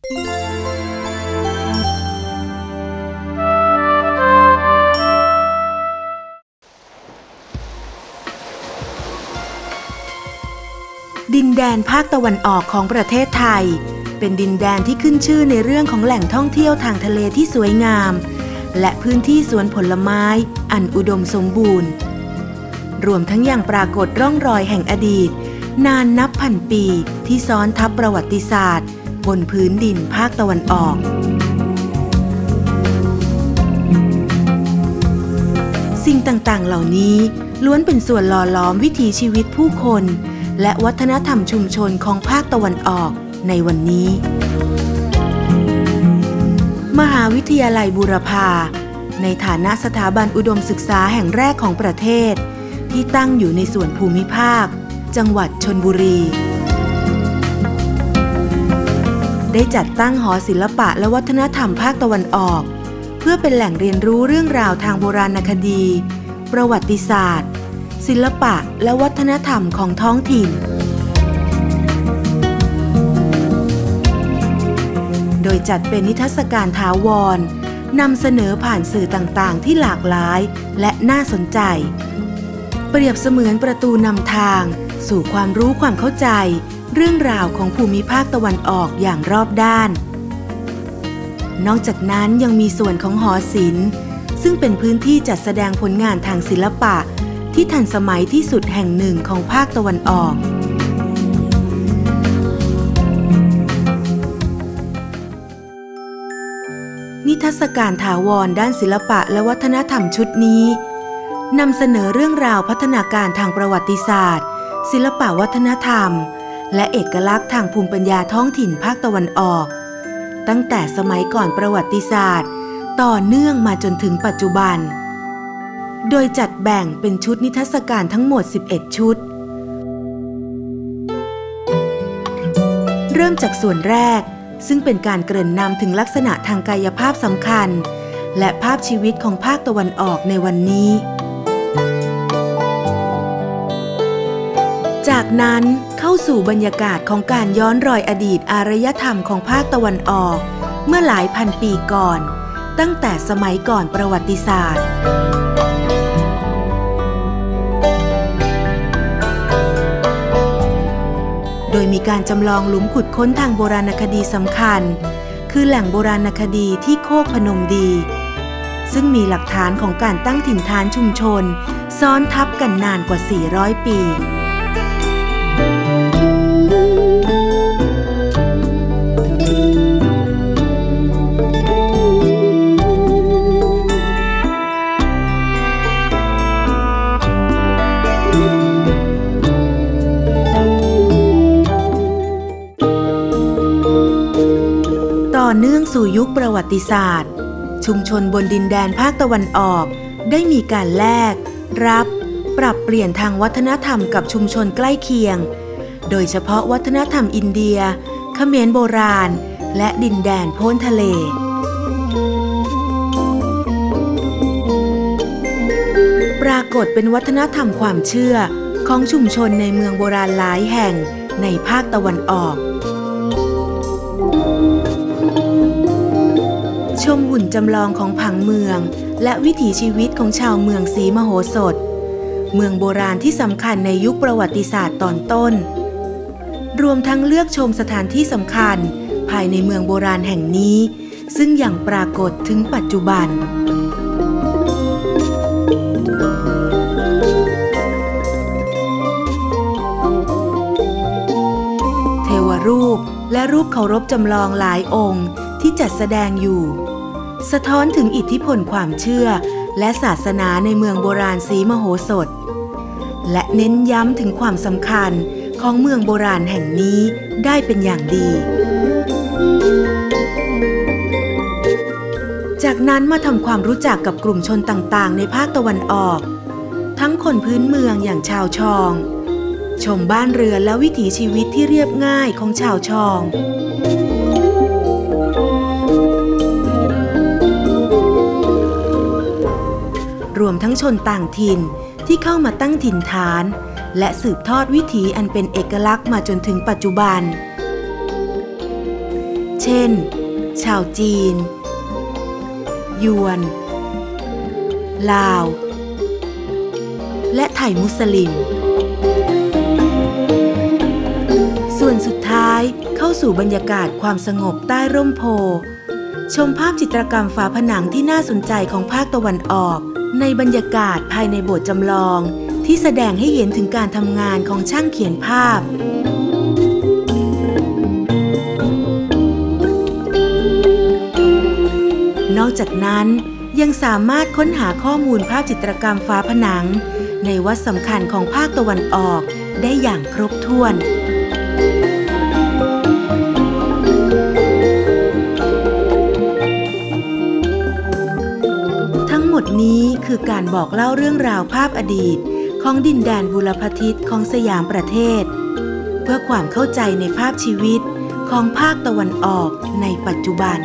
ดินแดนภาคตะวันออกของประเทศไทย เป็นดินแดนที่ขึ้นชื่อในเรื่องของแหล่งท่องเที่ยวทางทะเลที่สวยงาม และพื้นที่สวนผลไม้ อันอุดมสมบูรณ์ รวมทั้งยังปรากฏร่องรอยแห่งอดีต นานนับพันปีที่ซ้อนทับประวัติศาสตร์ บนพื้นดินภาคตะวันออก สิ่งต่างๆเหล่านี้ล้วนเป็นส่วนหล่อหลอมวิถีชีวิตผู้คน และวัฒนธรรมชุมชนของภาคตะวันออกในวันนี้ มหาวิทยาลัยบูรพาในฐานะสถาบันอุดมศึกษาแห่งแรกของประเทศ ที่ตั้งอยู่ในส่วนภูมิภาค จังหวัดชนบุรี ได้จัดตั้งหอศิลปะและวัฒนธรรมภาคตะวันออก เพื่อเป็นแหล่งเรียนรู้เรื่องราวทางโบราณคดี ประวัติศาสตร์ ศิลปะและวัฒนธรรมของท้องถิ่น โดยจัดเป็นนิทรรศการถาวรนำเสนอผ่านสื่อต่างๆ ที่หลากหลายและน่าสนใจ เปรียบเสมือนประตูนำทาง สู่ความรู้ความเข้าใจ เรื่องราวของภูมิภาคตะวันออกอย่างรอบด้าน นอกจากนั้นยังมีส่วนของหอศิลป์ ซึ่งเป็นพื้นที่จัดแสดงผลงานทางศิลปะ ที่ทันสมัยที่สุดแห่งหนึ่งของภาคตะวันออกนิทรรศการถาวรด้านศิลปะและวัฒนธรรมชุดนี้นำเสนอเรื่องราวพัฒนาการทางประวัติศาสตร์ ศิลปะวัฒนธรรม และเอกลักษณ์ทางภูมิปัญญาท้องถิ่นภาคตะวันออก ตั้งแต่สมัยก่อนประวัติศาสตร์ ต่อเนื่องมาจนถึงปัจจุบัน โดยจัดแบ่งเป็นชุดนิทรรศการทั้งหมด 11 ชุด เริ่มจากส่วนแรกซึ่งเป็นการเกริ่นนำถึงลักษณะทางกายภาพสำคัญ และภาพชีวิตของภาคตะวันออกในวันนี้ จากนั้นเข้าสู่บรรยากาศของการย้อนรอยอดีตอารยธรรมของภาคตะวันออก เมื่อหลายพันปีก่อน ตั้งแต่สมัยก่อนประวัติศาสตร์โดยมีการจำลองหลุมขุดค้นทางโบราณคดีสำคัญ คือแหล่งโบราณคดีที่โคกพนมดี ซึ่งมีหลักฐานของการตั้งถิ่นฐานชุมชน ซ้อนทับกันนานกว่า 400 ปี สู่ยุคประวัติศาสตร์ ชุมชนบนดินแดนภาคตะวันออก ได้มีการแลก รับ ปรับเปลี่ยนทางวัฒนธรรมกับชุมชนใกล้เคียง โดยเฉพาะวัฒนธรรมอินเดียเขมรโบราณ และดินแดนพ้นทะเลปรากฏเป็นวัฒนธรรมความเชื่อของชุมชนในเมืองโบราณหลายแห่งในภาคตะวันออก มหุ่นจำลองของผังเมือง และวิถีชีวิตของชาวเมืองศรีมโหสถ เมืองโบราณที่สำคัญในยุคประวัติศาสตร์ตอนต้น รวมทั้งเลือกชมสถานที่สำคัญ ภายในเมืองโบราณแห่งนี้ ซึ่งยังปรากฏถึงปัจจุบันเทวรูปและรูปเคารพจำลองหลายองค์ที่จัดแสดงอยู่ สะท้อนถึงอิทธิพลความเชื่อ และศาสนาในเมืองโบราณสีมโหสถ และเน้นย้ำถึงความสำคัญของเมืองโบราณแห่งนี้ได้เป็นอย่างดี จากนั้นมาทำความรู้จักกับกลุ่มชนต่างๆ ในภาคตะวันออก ทั้งคนพื้นเมืองอย่างชาวชอง ชมบ้านเรือนและวิถีชีวิตที่เรียบง่ายของชาวชอง รวมทั้งชนต่างถิ่นที่เข้ามาตั้งถิ่นฐาน และสืบทอดวิถีอันเป็นเอกลักษณ์มาจนถึงปัจจุบัน เช่น ชาวจีน ยวน ลาว และไทยมุสลิม ส่วนสุดท้ายเข้าสู่บรรยากาศความสงบใต้ร่มโพชมภาพจิตรกรรมฝาผนังที่น่าสนใจของภาคตะวันออก ในบรรยากาศภายในโบสถ์จำลองที่แสดงให้เห็นถึงการทำงานของช่างเขียนภาพนอกจากนั้นยังสามารถค้นหาข้อมูลภาพจิตรกรรมฝาผนัง ในวัดสำคัญของภาคตะวันออกได้อย่างครบถ้วน หมดนี้คือการบอกเล่าเรื่องราวภาพอดีต ของดินแดนบุรพทิศของสยามประเทศ เพื่อความเข้าใจในภาพชีวิตของภาคตะวันออกในปัจจุบัน